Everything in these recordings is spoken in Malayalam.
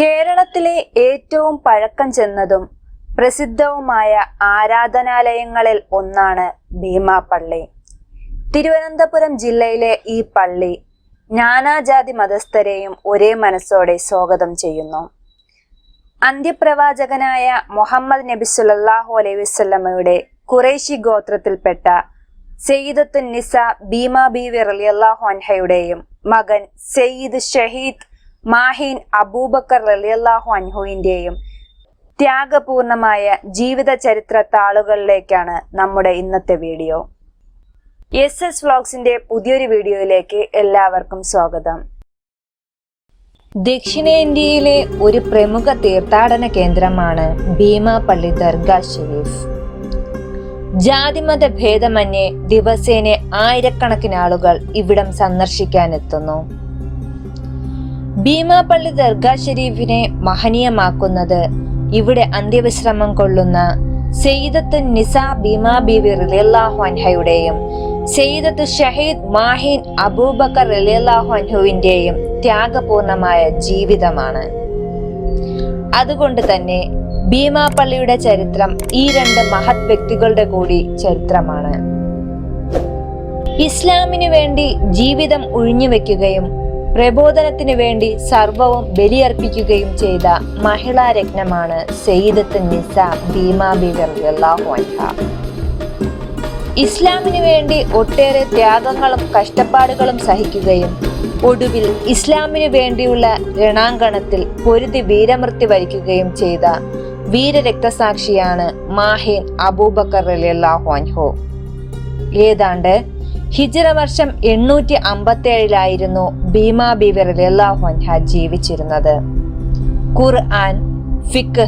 കേരളത്തിലെ ഏറ്റവും പഴക്കം ചെന്നതും പ്രസിദ്ധവുമായ ആരാധനാലയങ്ങളിൽ ഒന്നാണ് ഭീമാപള്ളി തിരുവനന്തപുരം ജില്ലയിലെ ഈ പള്ളി നാനാജാതി മതസ്ഥരെയും ഒരേ മനസ്സോടെ സ്വാഗതം ചെയ്യുന്നു. അന്ത്യപ്രവാചകനായ മുഹമ്മദ് നബി സുല്ലാഹു അലൈഹി വസല്ലമയുടെ ഖുറൈശി ഗോത്രത്തിൽപ്പെട്ട സെയ്ദത്തുൻ നിസ ഭീമ ബീവി റളിയല്ലാഹു അൻഹയുടെയും മകൻ സെയ്ദ് ഷഹീദ് മാഹീൻ അബൂബക്കർ റലിയല്ലാഹു അൻഹുവിന്റെയും ത്യാഗപൂർണമായ ജീവിത ചരിത്ര താളുകളിലേക്കാണ് നമ്മുടെ ഇന്നത്തെ വീഡിയോ. എസ് എസ് വ്ളോഗ്സിന്റെ പുതിയൊരു വീഡിയോയിലേക്ക് എല്ലാവർക്കും സ്വാഗതം. ദക്ഷിണേന്ത്യയിലെ ഒരു പ്രമുഖ തീർത്ഥാടന കേന്ദ്രമാണ് ഭീമാപള്ളി ദർഗ ഷെരീഫ്. ജാതിമത ഭേദമന്യേ ദിവസേന ആയിരക്കണക്കിന് ആളുകൾ ഇവിടം സന്ദർശിക്കാനെത്തുന്നു. ഭീമാപള്ളി ദർഗാ ഷെരീഫിനെ മഹനീയമാക്കുന്നത് ഇവിടെ അന്ത്യവിശ്രമം കൊള്ളുന്ന സെയ്ദത്ത് നിസ ഭീമാ ബീവി റളിയല്ലാഹു അൻഹയുടെയും സെയ്ദത്ത് ഷഹീദ് മാഹിൻ അബൂബക്കർ റളിയല്ലാഹു അൻഹുവിന്റെയും ത്യാഗപൂർണമായ ജീവിതമാണ്. അതുകൊണ്ട് തന്നെ ഭീമാപള്ളിയുടെ ചരിത്രം ഈ രണ്ട് മഹത് വ്യക്തികളുടെ കൂടി ചരിത്രമാണ്. ഇസ്ലാമിനു വേണ്ടി ജീവിതം ഒഴിഞ്ഞുവെക്കുകയും പ്രബോധനത്തിനു വേണ്ടി സർവവും ബലിയർപ്പിക്കുകയും ചെയ്ത മഹിളാ രത്നമാണ് സെയ്ദത്ത് നിസ ഭീമാ ബിഅള്ളാഹു അൻഹ. ഇസ്ലാമിനു വേണ്ടി ഒട്ടേറെ ത്യാഗങ്ങളും കഷ്ടപ്പാടുകളും സഹിക്കുകയും ഒടുവിൽ ഇസ്ലാമിനു വേണ്ടിയുള്ള രണാങ്കണത്തിൽ പൊരുതി വീരമൃത്യു വരിക്കുകയും ചെയ്ത വീരരക്തസാക്ഷിയാണ് മാഹേൻ അബൂബക്കർ റളിയല്ലാഹു അൻഹു. ഏതാണ്ട് ഹിജറ വർഷം എണ്ണൂറ്റി അമ്പത്തി ഏഴിലായിരുന്നു ഭീമാ ബീവി റളിയല്ലാഹു അൻഹ ജീവിച്ചിരുന്നത്. ഖുർആൻ ഫിഖ്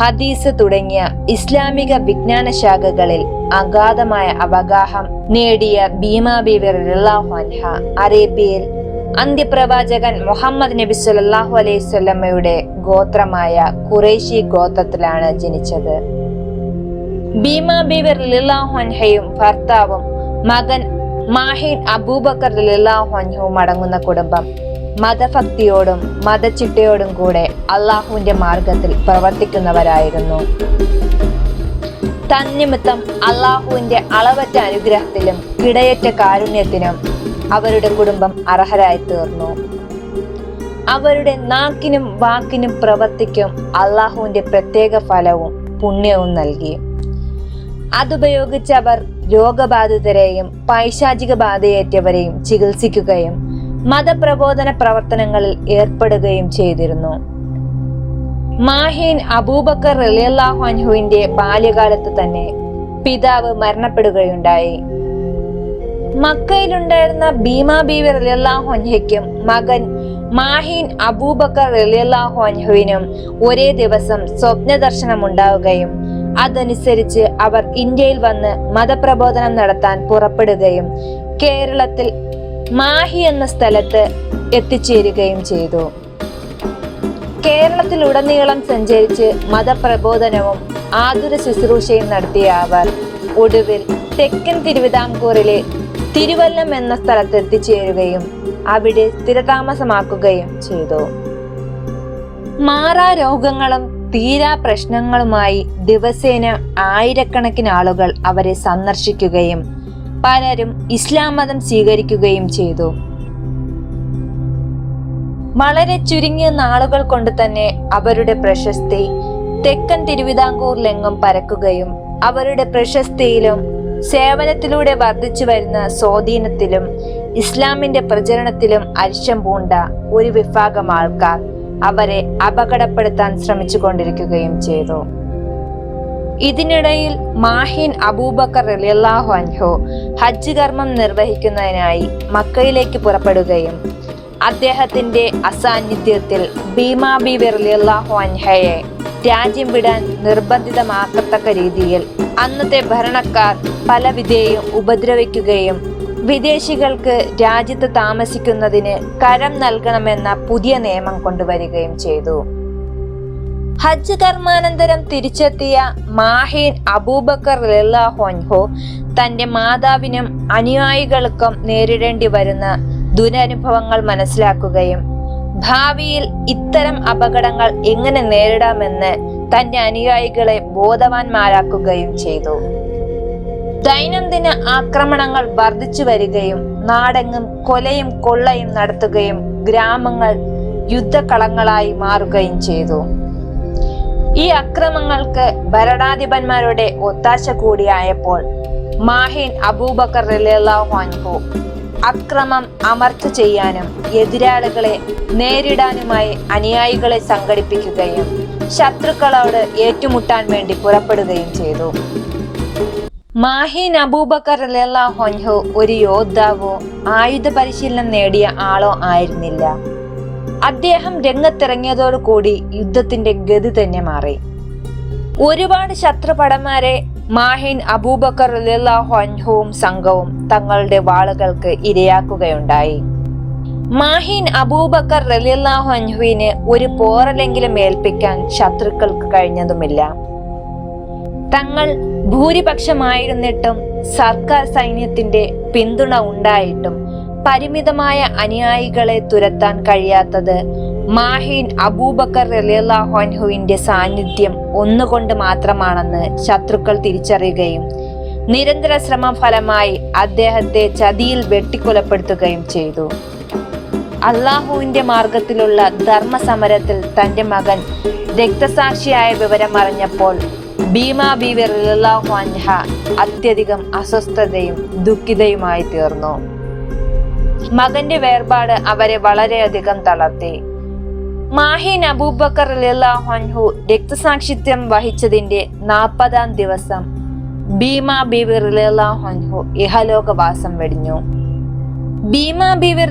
ഹദീസ് തുടങ്ങിയ ഇസ്ലാമിക വിജ്ഞാന ശാഖകളിൽ അഗാധമായ അവഗാഹം നേടിയ ഭീമാ ബീവി റളിയല്ലാഹു അൻഹ അറേബ്യയിൽ അന്ത്യപ്രവാചകൻ മുഹമ്മദ് നബി സല്ലല്ലാഹു അലൈഹി ഗോത്രമായ ഖുറൈശി ഗോത്രത്തിലാണ് ജനിച്ചത്. ഭീമാ ബീവർ അൻഹയും ഭർത്താവും മകൻ മാഹിൻ അബൂബക്കർ മടങ്ങുന്ന അടങ്ങുന്ന കുടുംബം. മതഭക്തിയോടും മതച്ചിട്ടയോടും കൂടെ അള്ളാഹുവിന്റെ മാർഗത്തിൽ പ്രവർത്തിക്കുന്നവരായിരുന്നു. തന്നിമിത്തം അള്ളാഹുവിന്റെ അളവറ്റ അനുഗ്രഹത്തിലും കിടയറ്റ കാരുണ്യത്തിനും അവരുടെ കുടുംബം അർഹരായി തീർന്നു അവരുടെ നാക്കിനും വാക്കിനും പ്രവർത്തിക്കും അള്ളാഹുവിന്റെ പ്രത്യേക ഫലവും പുണ്യവും നൽകി. അതുപയോഗിച്ച് അവർ രോഗബാധിതരെയും പൈശാചിക ബാധയേറ്റവരെയും ചികിത്സിക്കുകയും മതപ്രബോധന പ്രവർത്തനങ്ങളിൽ ഏർപ്പെടുകയും ചെയ്തിരുന്നു. മാഹീൻ അബൂബക്കർ റളിയല്ലാഹു അൻഹുവിന്റെ ബാല്യകാലത്ത് തന്നെ പിതാവ് മരണപ്പെടുകയുണ്ടായി. മക്കയിലുണ്ടായിരുന്ന ഭീമാ ബീവി റളിയല്ലാഹു അൻഹയ്ക്കും മകൻ മാഹീൻ അബൂബക്കർ റളിയല്ലാഹു അൻഹുവിനും ഒരേ ദിവസം സ്വപ്ന ദർശനം ഉണ്ടാവുകയും അതനുസരിച്ച് അവർ ഇന്ത്യയിൽ വന്ന് മതപ്രബോധനം നടത്താൻ പുറപ്പെടുകയും കേരളത്തിൽ മാഹി എന്ന സ്ഥലത്ത് എത്തിച്ചേരുകയും ചെയ്തു. കേരളത്തിലുടനീളം സഞ്ചരിച്ച് മതപ്രബോധനവും ആതുര ശുശ്രൂഷയും നടത്തിയ അവർ ഒടുവിൽ തെക്കൻ തിരുവിതാംകൂറിലെ തിരുവല്ലം എന്ന സ്ഥലത്ത് എത്തിച്ചേരുകയും അവിടെ സ്ഥിരതാമസമാക്കുകയും ചെയ്തു. മാറാ രോഗങ്ങളും തീരാ പ്രശ്നങ്ങളുമായി ദിവസേന ആയിരക്കണക്കിന് ആളുകൾ അവരെ സന്ദർശിക്കുകയും പലരും ഇസ്ലാം മതം സ്വീകരിക്കുകയും ചെയ്തു. വളരെ ചുരുങ്ങിയ നാളുകൾ കൊണ്ട് തന്നെ അവരുടെ പ്രശസ്തി തെക്കൻ തിരുവിതാംകൂറിലെങ്ങും പരക്കുകയും അവരുടെ പ്രശസ്തിയിലും സേവനത്തിലൂടെ വർദ്ധിച്ചു വരുന്ന സ്വാധീനത്തിലും ഇസ്ലാമിന്റെ പ്രചരണത്തിലും അരിശം പൂണ്ട ഒരു വിഭാഗം ആൾക്കാർ. അവരെ അപകടപ്പെടുത്താൻ ശ്രമിച്ചു കൊണ്ടിരിക്കുകയും ചെയ്തു. ഇതിനിടയിൽ മാഹിൻ അബൂബക്കർ റളിയല്ലാഹു അൻഹു ഹജ്ജ് കർമ്മം നിർവഹിക്കുന്നതിനായി മക്കയിലേക്ക് പുറപ്പെടുകയും അദ്ദേഹത്തിന്റെ അസാന്നിധ്യത്തിൽ ഭീമാ ബീവി റളിയല്ലാഹു അൻഹയെ രാജ്യം വിടാൻ നിർബന്ധിതമാക്കത്തക്ക രീതിയിൽ അന്നത്തെ ഭരണക്കാർ പല വിധേയും ഉപദ്രവിക്കുകയും വിദേശികൾക്ക് രാജ്യത്ത് താമസിക്കുന്നതിന് കരം നൽകണമെന്ന പുതിയ നിയമം കൊണ്ടുവരികയും ചെയ്തു. ഹജ്ജ് കർമാനന്തരം തിരിച്ചെത്തിയ മാഹീൻ അബൂബക്കർ അൻഹു തന്റെ മാതാവിനും അനുയായികൾക്കും നേരിടേണ്ടി വരുന്ന ദുരനുഭവങ്ങൾ മനസ്സിലാക്കുകയും ഭാവിയിൽ ഇത്തരം അപകടങ്ങൾ എങ്ങനെ നേരിടാമെന്ന് തന്റെ അനുയായികളെ ബോധവാന്മാരാക്കുകയും ചെയ്തു. ദൈനംദിന ആക്രമണങ്ങൾ വർദ്ധിച്ചു വരികയും നാടെങ്ങും കൊലയും കൊള്ളയും നടത്തുകയും ഗ്രാമങ്ങൾ യുദ്ധക്കളങ്ങളായി മാറുകയും ചെയ്തു. ഈ അക്രമങ്ങൾക്ക് ഭരണാധിപന്മാരുടെ ഒത്താശ കൂടിയായപ്പോൾ മാഹിൻ അബൂബക്കർ റലിയല്ലാഹു അക്രമം അമർച്ച ചെയ്യാനും എതിരാളികളെ നേരിടാനുമായി അനുയായികളെ സംഘടിപ്പിക്കുകയും ശത്രുക്കളോട് ഏറ്റുമുട്ടാൻ വേണ്ടി പുറപ്പെടുകയും ചെയ്തു. മാഹിൻ അബൂബക്കർ അൻഹു ഒരു യോദ്ധാവോ ആയുധ പരിശീലനം നേടിയ ആളോ ആയിരുന്നില്ല. അദ്ദേഹം രംഗത്തിറങ്ങിയതോടുകൂടി യുദ്ധത്തിന്റെ ഗതി തന്നെ മാറി. ഒരുപാട് ശത്രുപടന്മാരെ മാഹിൻ അബൂബക്കർ റളിയല്ലാഹു അൻഹുവും സംഘവും തങ്ങളുടെ വാളുകൾക്ക് ഇരയാക്കുകയുണ്ടായി. മാഹിൻ അബൂബക്കർ റളിയല്ലാഹു അൻഹുവിന് ഒരു പോറലെങ്കിലും ഏൽപ്പിക്കാൻ ശത്രുക്കൾക്ക് കഴിഞ്ഞതുമില്ല. തങ്ങൾ ഭൂരിപക്ഷമായിരുന്നിട്ടും സർക്കാർ സൈന്യത്തിന്റെ പിന്തുണ ഉണ്ടായിട്ടും പരിമിതമായ അനുയായികളെ തുരത്താൻ കഴിയാത്തത് മാഹീൻ അബൂബക്കർ റളിയല്ലാഹു അൻഹുവിന്റെ സാന്നിധ്യം ഒന്നുകൊണ്ട് മാത്രമാണെന്ന് ശത്രുക്കൾ തിരിച്ചറിയുകയും നിരന്തര ശ്രമം ഫലമായി അദ്ദേഹത്തെ ചതിയിൽ വെട്ടിക്കൊലപ്പെടുത്തുകയും ചെയ്തു. അള്ളാഹുവിന്റെ മാർഗത്തിലുള്ള ധർമ്മസമരത്തിൽ തന്റെ മകൻ രക്തസാക്ഷിയായ വിവരം അറിഞ്ഞപ്പോൾ ഭീമ ബീവി അൻഹ അത്യധികം അസ്വസ്ഥതയും ദുഃഖിതയുമായി തീർന്നു. മകന്റെ വേർപാട് അവരെ വളരെയധികം തളർത്തി. മാഹിൻ അബൂബക്കർ അൻഹു രക്തസാക്ഷിത്വം വഹിച്ചതിന്റെ നാൽപ്പതാം ദിവസം ഭീമ ബീവി റളിയല്ലാഹു ഇഹലോകവാസം വെടിഞ്ഞു. ഭീമ ബീവി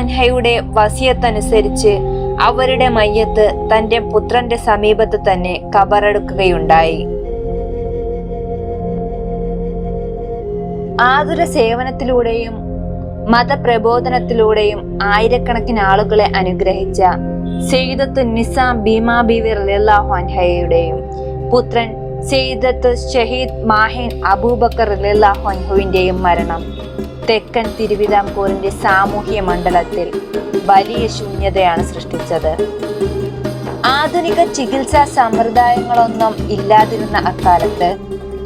അൻഹയുടെ വസിയത്തനുസരിച്ച് അവരുടെ മയ്യത്ത് തന്റെ പുത്രന്റെ സമീപത്ത് തന്നെ കബറെടുക്കുകയുണ്ടായി. ആതുര സേവനത്തിലൂടെയും മതപ്രബോധനത്തിലൂടെയും ആയിരക്കണക്കിന് ആളുകളെ അനുഗ്രഹിച്ച സെയ്ദത്ത് നിസാം ഭീമാ ബീവി ലാഹ്വാൻഹയുടെയും പുത്രൻ സെയ്ദത്ത് ഷഹീദ് മാഹിൻ അബൂബക്കർ ലാഹ്വാൻഹുവിന്റെയും മരണം. തെക്കൻ തിരുവിതാംകൂറിന്റെ സാമൂഹ്യ മണ്ഡലത്തിൽ വലിയ ശൂന്യതയാണ് സൃഷ്ടിച്ചത്. ആധുനിക ചികിത്സാ സമ്പ്രദായങ്ങളൊന്നും ഇല്ലാതിരുന്ന അക്കാലത്ത്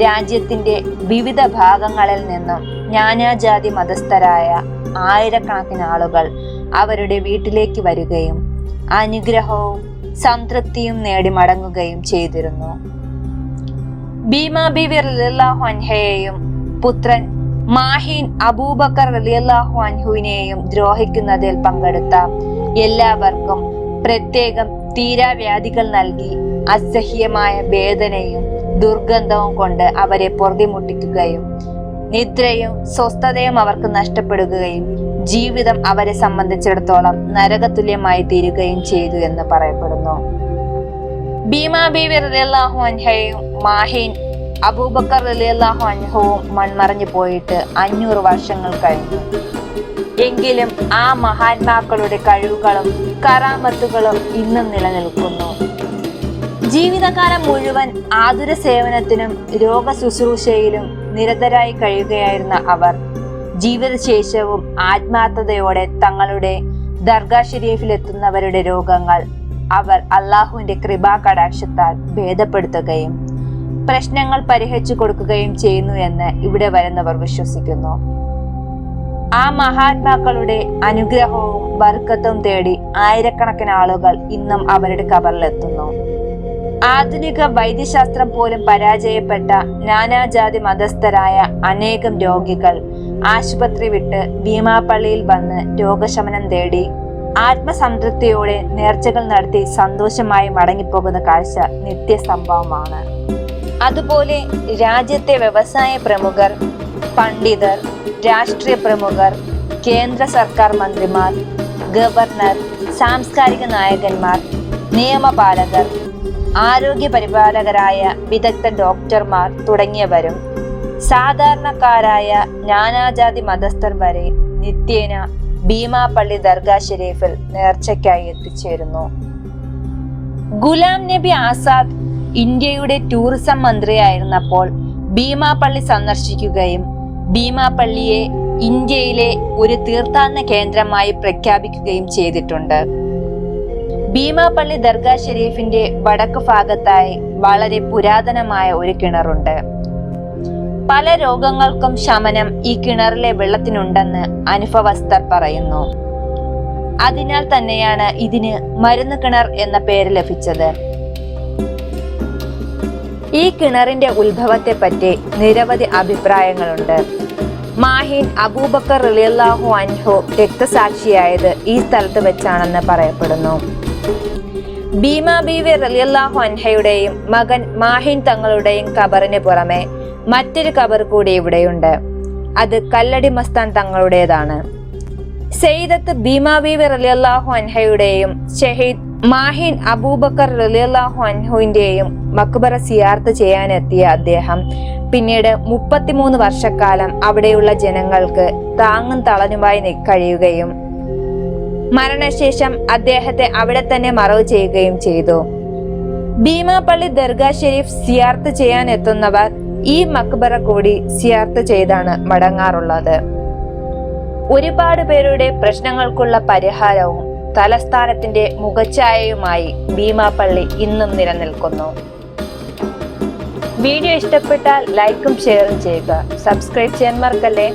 രാജ്യത്തിന്റെ വിവിധ ഭാഗങ്ങളിൽ നിന്നും നാനാജാതി മതസ്ഥരായ ആയിരക്കണക്കിന് ആളുകൾ അവരുടെ വീട്ടിലേക്ക് വരികയും അനുഗ്രഹവും സംതൃപ്തിയും നേടി മടങ്ങുകയും ചെയ്തിരുന്നു. ഭീമാബി അൻഹയെയും പുത്രൻ മാഹിൻ അബൂബക്കർ റളിയല്ലാഹു അൻഹുവിനെയും ദ്രോഹിക്കുന്നതിൽ പങ്കെടുത്ത എല്ലാവർക്കും പ്രത്യേകം തീരാവ്യാധികൾ നൽകി അസഹ്യമായ വേദനയും ദുർഗന്ധവും കൊണ്ട് അവരെ പൊറുതിമുട്ടിക്കുകയും നിദ്രയും സ്വസ്ഥതയും അവർക്ക് നഷ്ടപ്പെടുകയും ജീവിതം അവരെ സംബന്ധിച്ചിടത്തോളം നരകതുല്യമായി തീരുകയും ചെയ്തു എന്ന് പറയപ്പെടുന്നു. ഭീമാ ബീവി റളിയല്ലാഹു അൻഹയും മാഹിൻ അബൂബക്കർ റളിയല്ലാഹു അൻഹവും മൺമറഞ്ഞു പോയിട്ട് അഞ്ഞൂറ് വർഷങ്ങൾ കഴിഞ്ഞു. എങ്കിലും ആ മഹാത്മാക്കളുടെ കഴിവുകളും കറാമത്തുകളും ഇന്നും നിലനിൽക്കുന്നു. ജീവിതകാലം മുഴുവൻ ആതുര സേവനത്തിനും രോഗ ശുശ്രൂഷയിലും നിരതരായി കഴിയുകയായിരുന്ന അവർ ജീവിതശേഷവും ആത്മാർത്ഥതയോടെ തങ്ങളുടെ ദർഗാ ഷെരീഫിലെത്തുന്നവരുടെ രോഗങ്ങൾ അവർ അള്ളാഹുവിന്റെ കൃപാ കടാക്ഷത്താൽ ഭേദപ്പെടുത്തുകയും പ്രശ്നങ്ങൾ പരിഹരിച്ചു കൊടുക്കുകയും ചെയ്യുന്നു എന്ന് ഇവിടെ വരുന്നവർ വിശ്വസിക്കുന്നു. ആ മഹാത്മാക്കളുടെ അനുഗ്രഹവും ബർക്കത്തും തേടി ആയിരക്കണക്കിന് ആളുകൾ ഇന്നും അവരുടെ കബറിലെത്തുന്നു. ആധുനിക വൈദ്യശാസ്ത്രം പോലും പരാജയപ്പെട്ട നാനാജാതി മതസ്ഥരായ അനേകം രോഗികൾ ആശുപത്രി വിട്ട് ഭീമാപ്പള്ളിയിൽ വന്ന് രോഗശമനം തേടി ആത്മസംതൃപ്തിയോടെ നേർച്ചകൾ നടത്തി സന്തോഷമായി മടങ്ങിപ്പോകുന്ന കാഴ്ച നിത്യസംഭവമാണ്. അതുപോലെ രാജ്യത്തെ വ്യവസായ പ്രമുഖർ പണ്ഡിതർ രാഷ്ട്രീയ പ്രമുഖർ കേന്ദ്ര സർക്കാർ മന്ത്രിമാർ ഗവർണർ സാംസ്കാരിക നായകന്മാർ നിയമപാലകർ ആരോഗ്യ പരിപാലകരായ വിദഗ്ധ ഡോക്ടർമാർ തുടങ്ങിയവരും സാധാരണക്കാരായ നാനാജാതി മതസ്ഥർ വരെ നിത്യേന ഭീമാപള്ളി ദർഗാ ഷെരീഫിൽ നേർച്ചയ്ക്കായി എത്തിച്ചേരുന്നു. ഗുലാം നബി ആസാദ് ഇന്ത്യയുടെ ടൂറിസം മന്ത്രിയായിരുന്നപ്പോൾ ഭീമാപള്ളി സന്ദർശിക്കുകയും ഭീമാപള്ളിയെ ഇന്ത്യയിലെ ഒരു തീർത്ഥാടന കേന്ദ്രമായി പ്രഖ്യാപിക്കുകയും ചെയ്തിട്ടുണ്ട്. ഭീമാപള്ളി ദർഗാ ഷെരീഫിന്റെ വടക്ക് ഭാഗത്തായി വളരെ പുരാതനമായ ഒരു കിണറുണ്ട്. പല രോഗങ്ങൾക്കും ശമനം ഈ കിണറിലെ വെള്ളത്തിനുണ്ടെന്ന് അനുഭവസ്ഥർ പറയുന്നു. അതിനാൽ തന്നെയാണ് ഇതിന് മരുന്ന് കിണർ എന്ന പേര് ലഭിച്ചത്. ഈ കിണറിന്റെ ഉത്ഭവത്തെ പറ്റി നിരവധി അഭിപ്രായങ്ങളുണ്ട്. മാഹിൻ അബൂബക്കർ റളിയല്ലാഹു അൻഹു രക്തസാക്ഷിയായത് ഈ സ്ഥലത്ത് വെച്ചാണെന്ന് പറയപ്പെടുന്നു. ഭീമ ബീവി റലിയല്ലാഹു അൻഹയുടെയും മകൻ മാഹിൻ തങ്ങളുടെയും കബറിന് പുറമെ മറ്റൊരു കബർ കൂടി ഇവിടെയുണ്ട്. അത് കല്ലടി മസ്താൻ തങ്ങളുടേതാണ്. സെയ്ദത്ത് ഭീമ ബീവി റലിയല്ലാഹു അൻഹയുടെയും ഷഹീദ് മാഹിൻ അബൂബക്കർ റലിയല്ലാഹു അൻഹുവിന്റെയും മക്ബറ സിയാർത്ത് ചെയ്യാനെത്തിയ അദ്ദേഹം പിന്നീട് മുപ്പത്തിമൂന്ന് വർഷക്കാലം അവിടെയുള്ള ജനങ്ങൾക്ക് താങ്ങും തളനുമായി കഴിയുകയും മരണശേഷം അദ്ദേഹത്തെ അവിടെ തന്നെ മറവ് ചെയ്യുകയും ചെയ്തു. ഭീമാപള്ളി ദർഗാ ഷെരീഫ് സിയാർത്ത് ചെയ്യാൻ എത്തുന്നവർ ഈ മക്ബറ കൂടി സിയാർത്ത് ചെയ്താണ് മടങ്ങാറുള്ളത്. ഒരുപാട് പേരുടെ പ്രശ്നങ്ങൾക്കുള്ള പരിഹാരവും തലസ്ഥാനത്തിന്റെ മുഖച്ഛായയുമായി ഭീമാപ്പള്ളി ഇന്നും നിലനിൽക്കുന്നു. വീഡിയോ ഇഷ്ടപ്പെട്ടാൽ ലൈക്കും ഷെയറും ചെയ്യുക. സബ്സ്ക്രൈബ് ചെയ്യാൻ മറക്കല്ലേ?